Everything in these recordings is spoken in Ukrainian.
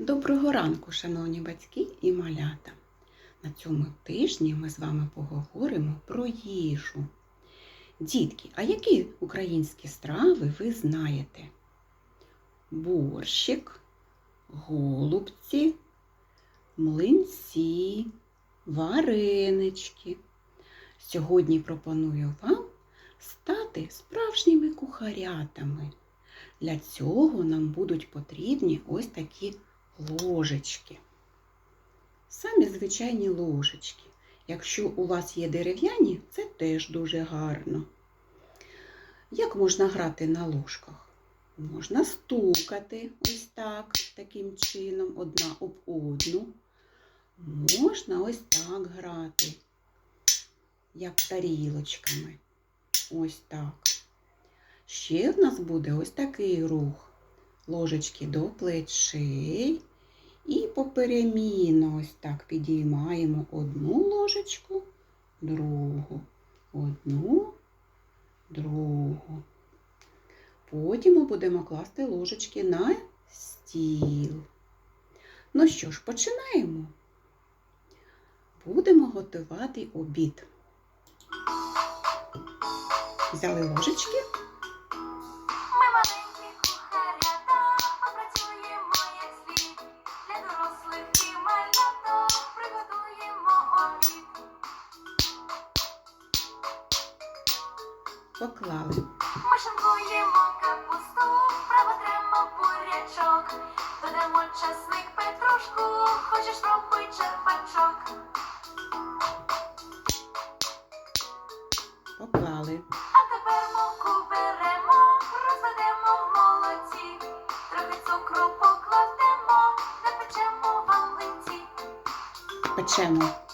Доброго ранку, шановні батьки і малята. На цьому тижні ми з вами поговоримо про їжу. Дітки, а які українські страви ви знаєте? Борщик, голубці, млинці, варенички. Сьогодні пропоную вам стати справжніми кухарятами. Для цього нам будуть потрібні ось такі ложечки. Самі звичайні ложечки. Якщо у вас є дерев'яні, це теж дуже гарно. Як можна грати на ложках? Можна стукати ось так, таким чином, одна об одну. Можна ось так грати, як тарілочками. Ось так. Ще в нас буде ось такий рух. Ложечки до плечей. Поперемінно ось так підіймаємо одну ложечку, другу, одну, другу. Потім ми будемо класти ложечки на стіл. Ну що ж, починаємо. Будемо готувати обід. Взяли ложечки. Поклали. Ми шинкуємо капусту, правотремо бурячок. Додамо часник петрушку, хочеш спробуй черпачок. Поклали. А тепер муку беремо, розведемо в молоці. Трохи цукру покладемо, напечемо вам млинці. Печемо.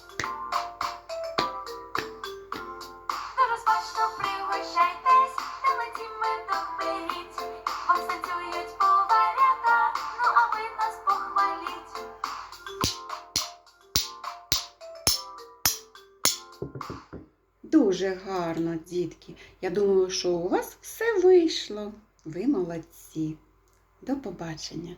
Дуже гарно, дітки. Я думаю, що у вас все вийшло. Ви молодці. До побачення.